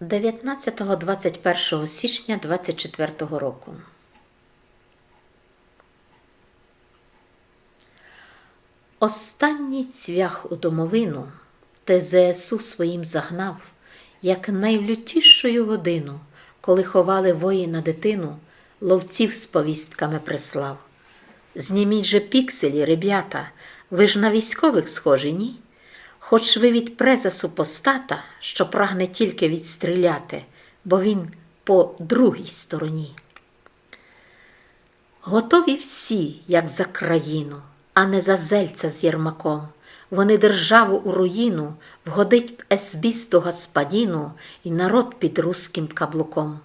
19-21 січня 24 року. Останній цвях у домовину те ЗСУ своїм загнав, як найлютішою годину, коли ховали воїна дитину, ловців з повістками прислав. Зніміть же пікселі, ребята, ви ж на військових схожі, ні? Хоч ви від преза супостата, що прагне тільки відстріляти, бо він по другій стороні. Готові всі, як за країну, а не за зельця з Єрмаком. Вони державу у руїну вгодить есбісту господіну і народ під руським каблуком.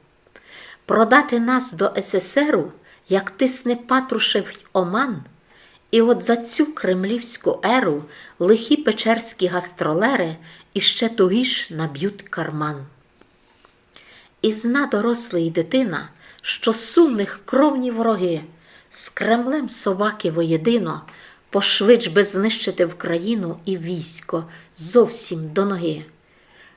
Продати нас до СССРу, як тисне Патрушев Оман, і от за цю кремлівську еру лихі печерські гастролери іще тугіш наб'ють карман. І зна дорослий дитина, що сумних кровні вороги, з Кремлем собаки воєдино, пошвидш би знищити в країну і військо зовсім до ноги.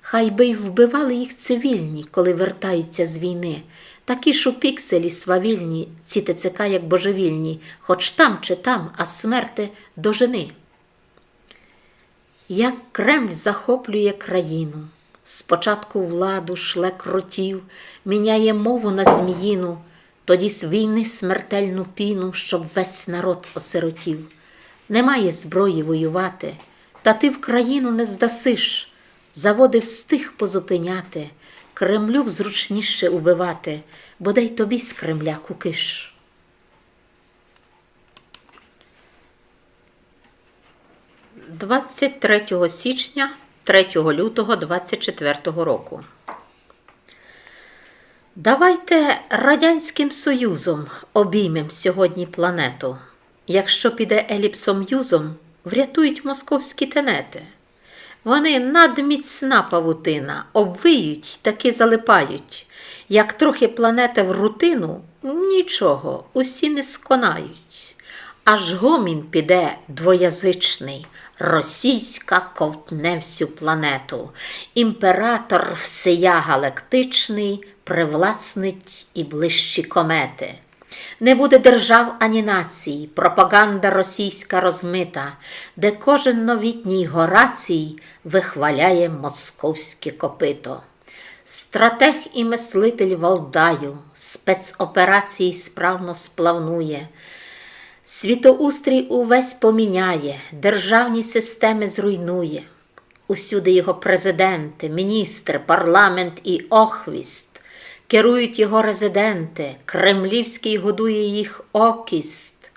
Хай би й вбивали їх цивільні, коли вертаються з війни, такі ж у пікселі свавільні, ці ТЦК, як божевільні, хоч там чи там, а смерти дожени. Як Кремль захоплює країну, спочатку владу шле кротів, міняє мову на зміїну, тоді з війни смертельну піну, щоб весь народ осиротів. Немає зброї воювати, та ти в країну не здасиш. Заводи встиг позупиняти, Кремлю б зручніше убивати, бодай тобі з Кремля кукиш. Двадцять третього січня 3 лютого 24 року. Давайте Радянським Союзом обіймем сьогодні планету. Якщо піде еліпсом юзом, врятують московські тенети. Вони надміцна павутина, обвиють, таки залипають. Як трохи планета в рутину, нічого, усі не сконають. Аж гомін піде двоязичний, російська ковтне всю планету. Імператор всея галактичний привласнить і ближчі комети. Не буде держав ані націй, пропаганда російська розмита, де кожен новітній Горацій вихваляє московське копито. Стратег і мислитель Валдаю спецоперації справно сплавнує. Світоустрій увесь поміняє, державні системи зруйнує. Усюди його президенти, міністри, парламент і охвіст. Керують його резиденти, кремлівський годує їх окіст,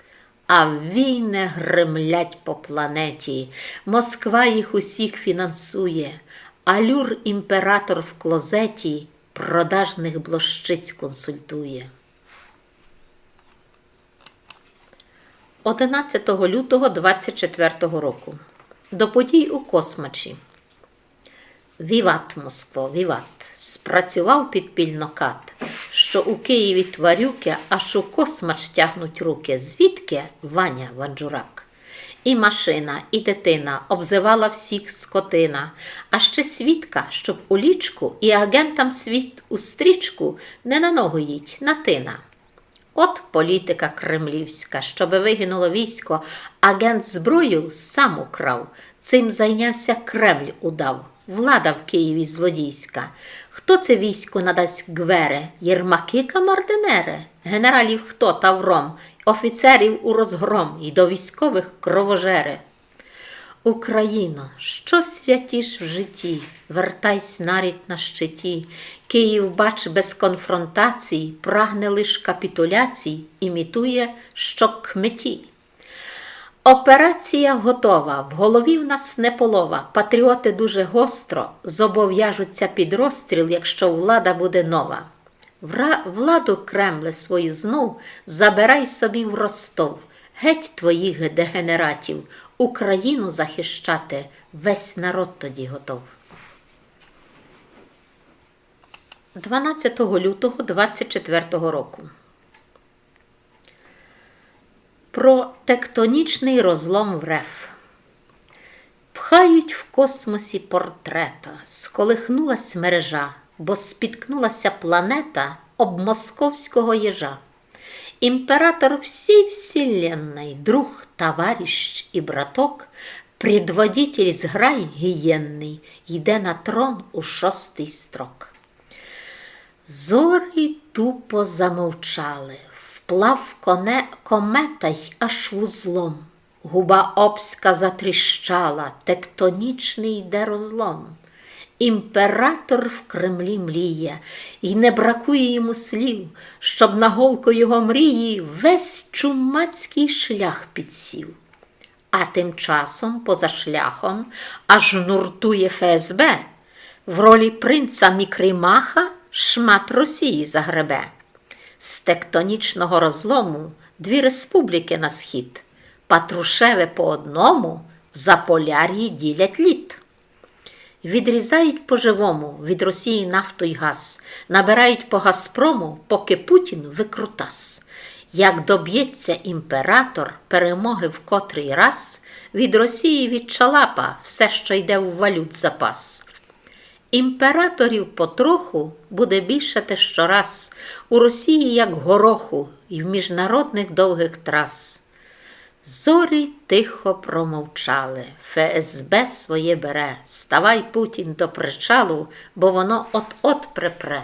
а війни гремлять по планеті. Москва їх усіх фінансує, а люр імператор в клозеті продажних блощиць консультує. 11 лютого 24 року. До подій у космачі. Віват, Москво, віват, спрацював підпільно кат, що у Києві тварюки, аж у космач тягнуть руки. Звідки Ваня Ванджурак? І машина, і дитина обзивала всіх скотина, а ще свідка, щоб у лічку і агентам світ у стрічку не на ногу їдь, на тина. От політика кремлівська, щоби вигинуло військо, агент зброю сам украв, цим зайнявся Кремль удав. Влада в Києві злодійська. Хто це військо надасть гвере? Єрмаки камардинери, генералів хто тавром, офіцерів у розгром і до військових кровожери. Україно, що святіш в житті, вертайсь нарід на щиті. Київ, бач, без конфронтацій, прагне лиш капітуляцій, імітує, що кметі. Операція готова, в голові в нас не полова. Патріоти дуже гостро зобов'яжуться під розстріл, якщо влада буде нова. Вра... Владу Кремле свою знов забирай собі в Ростов, геть твоїх дегенератів, Україну захищати весь народ тоді готов. 12 лютого 24 року. Про тектонічний розлом в РЕФ. Пхають в космосі портрета, сколихнулась мережа, бо спіткнулася планета об московського їжа. Імператор всій вселенной, друг, товарищ і браток, предводитель зграй гієнний, йде на трон у шостий строк. Зорі тупо замовчали, вплав коне комета й аж вузлом. Губа обська затріщала, тектонічний йде розлом. Імператор в Кремлі мліє, і не бракує йому слів, щоб на голку його мрії весь чумацький шлях підсів. А тим часом, поза шляхом, аж нуртує ФСБ, в ролі принца Мікримаха шмат Росії загребе. З тектонічного розлому дві республіки на схід, Патрушеве по одному в Заполяр'ї ділять лід. Відрізають по-живому від Росії нафту й газ, набирають по Газпрому, поки Путін викрутас. Як доб'ється імператор перемоги в котрий раз, від Росії від Чалапа все, що йде в валют запас. Імператорів потроху буде більшати щораз у Росії, як гороху, і в міжнародних довгих трас. Зорі тихо промовчали, ФСБ своє бере. Ставай Путін до причалу, бо воно от-от припре.